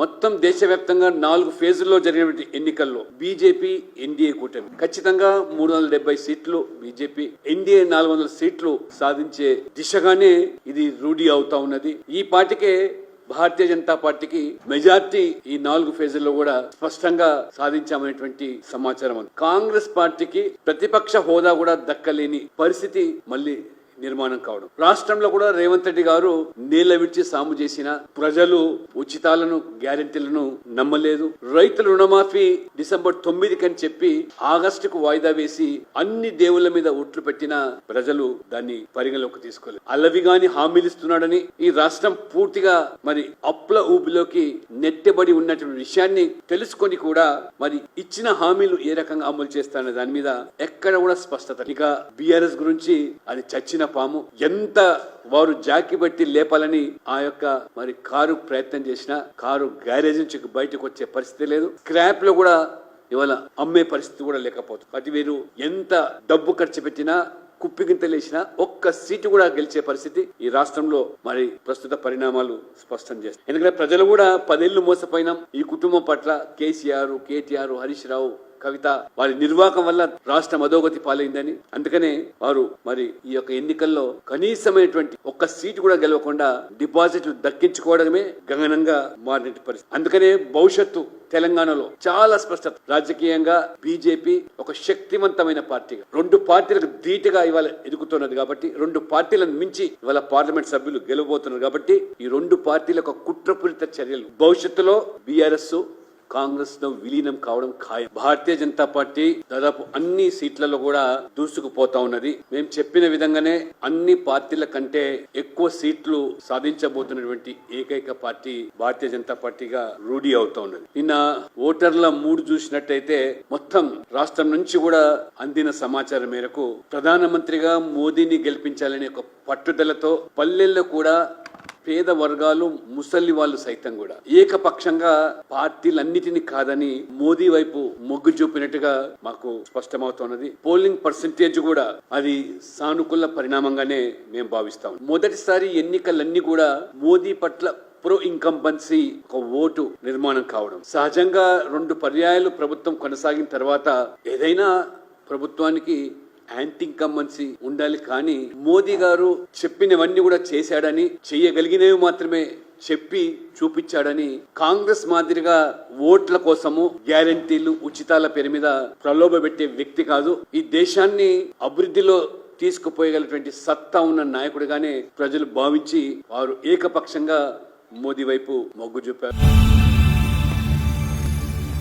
మొత్తం దేశవ్యాప్తంగా నాలుగు ఫేజుల్లో జరిగినటువంటి ఎన్నికల్లో బీజేపీ ఎన్డీఏ కూటమి. ఖచ్చితంగా మూడు వందల డెబ్బై సీట్లు బీజేపీ ఎన్డీఏ నాలుగు వందల సీట్లు సాధించే దిశగానే ఇది రూఢి అవుతా ఉన్నది. ఈ పార్టీకే భారతీయ జనతా పార్టీకి మెజార్టీ ఈ నాలుగు ఫేజుల్లో కూడా స్పష్టంగా సాధించామనేటువంటి సమాచారం ఉంది. కాంగ్రెస్ పార్టీకి ప్రతిపక్ష హోదా కూడా దక్కలేని పరిస్థితి మళ్ళీ నిర్మాణం కావడం. రాష్ట్రంలో కూడా రేవంత్ రెడ్డి గారు నీళ్ళ విడిచి సాము చేసిన ప్రజలు ఉచితాలను గ్యారెంటీలను నమ్మలేదు. రైతుల రుణమాఫీ డిసెంబర్ తొమ్మిది కని చెప్పి ఆగస్టుకు వాయిదా వేసి అన్ని దేవుళ్ళ మీద ఒట్లు పెట్టిన ప్రజలు దాన్ని పరిగణలోకి తీసుకోలేదు. అల్లవిగాని హామీలు ఇస్తున్నాడని ఈ రాష్ట్రం పూర్తిగా మరి అప్పుల ఊబిలోకి నెట్టబడి ఉన్నటువంటి విషయాన్ని తెలుసుకొని కూడా మరి ఇచ్చిన హామీలు ఏ రకంగా అమలు చేస్తారనే దాని మీద ఎక్కడ కూడా స్పష్టత. ఇక బీఆర్ఎస్ గురించి అది చచ్చిన పాము ఎంత వారు జాకి బట్టి లేపాలని ఆ యొక్క మరి కారు ప్రయత్నం చేసినా కారు గ్యారేజ్ నుంచి బయటకు వచ్చే పరిస్థితి లేదు. స్క్రాప్లో కూడా ఇవాళ అమ్మే పరిస్థితి కూడా లేకపోతుంది. అది వీరు. ఎంత డబ్బు ఖర్చు పెట్టినా కుప్పిగింతలేసినా ఒక్క సీటు కూడా గెలిచే పరిస్థితి ఈ రాష్ట్రంలో మరి ప్రస్తుత పరిణామాలు స్పష్టం చేస్తాయి. ఎందుకంటే ప్రజలు కూడా పదేళ్ళు మోసపోయినాం. ఈ కుటుంబం పట్ల కేసీఆర్ కేటీఆర్ హరీష్ రావు కవిత వారి నిర్వాహకం వల్ల రాష్ట్రం అధోగతి పాలైందని. అందుకనే వారు మరి ఈ యొక్క ఎన్నికల్లో కనీసమైనటువంటి ఒక్క సీటు కూడా గెలవకుండా డిపాజిట్లు దక్కించుకోవడమే గగనంగా మారిన పరిస్థితి. అందుకనే భవిష్యత్తు తెలంగాణలో చాలా స్పష్టత. రాజకీయంగా బీజేపీ ఒక శక్తివంతమైన పార్టీగా రెండు పార్టీలకు ధీటుగా ఇవాళ ఎదుగుతున్నది కాబట్టి రెండు పార్టీలను మించి ఇవాళ పార్లమెంట్ సభ్యులు గెలవబోతున్నారు కాబట్టి ఈ రెండు పార్టీల ఒక కుట్రపూరిత చర్యలు. భవిష్యత్తులో బీఆర్ఎస్ కాంగ్రెస్లో విలీనం కావడం ఖాయం. భారతీయ జనతా పార్టీ దాదాపు అన్ని సీట్లలో కూడా దూసుకుపోతా ఉన్నది. మేము చెప్పిన విధంగానే అన్ని పార్టీల కంటే ఎక్కువ సీట్లు సాధించబోతున్నటువంటి ఏకైక పార్టీ భారతీయ జనతా పార్టీగా రూఢీ అవుతా ఉన్నది. నిన్న ఓటర్ల మూడు చూసినట్టయితే మొత్తం రాష్ట్రం నుంచి కూడా అందిన సమాచారం మేరకు ప్రధానమంత్రిగా మోదీని గెలిపించాలనే ఒక పట్టుదలతో పల్లెల్లో కూడా పేద వర్గాలు ముసలి వాళ్ళు సైతం కూడా ఏకపక్షంగా పార్టీలన్నిటిని కాదని మోదీ వైపు మొగ్గు చూపినట్టుగా మాకు స్పష్టమవుతున్నది. పోలింగ్ పర్సంటేజ్ కూడా అది సానుకూల పరిణామంగానే మేము భావిస్తాం. మొదటిసారి ఎన్నికలన్నీ కూడా మోదీ పట్ల ప్రో ఇన్కంబన్సీ ఒక ఓటు నిర్మాణం కావడం. సహజంగా రెండు పర్యాయాలు ప్రభుత్వం కొనసాగిన తర్వాత ఏదైనా ప్రభుత్వానికి యాంటీ ఇన్కంబన్సీ ఉండాలి కానీ మోదీ గారు చెప్పినవన్నీ కూడా చేశాడని చేయగలిగినవి మాత్రమే చెప్పి చూపించాడని కాంగ్రెస్ మాదిరిగా ఓట్ల కోసము గ్యారంటీలు ఉచితాల పేరు మీద ప్రలోభ పెట్టే వ్యక్తి కాదు. ఈ దేశాన్ని అభివృద్ధిలో తీసుకుపోయగలటువంటి సత్తా ఉన్న నాయకుడిగానే ప్రజలు భావించి వారు ఏకపక్షంగా మోదీ వైపు మొగ్గు చూపారు.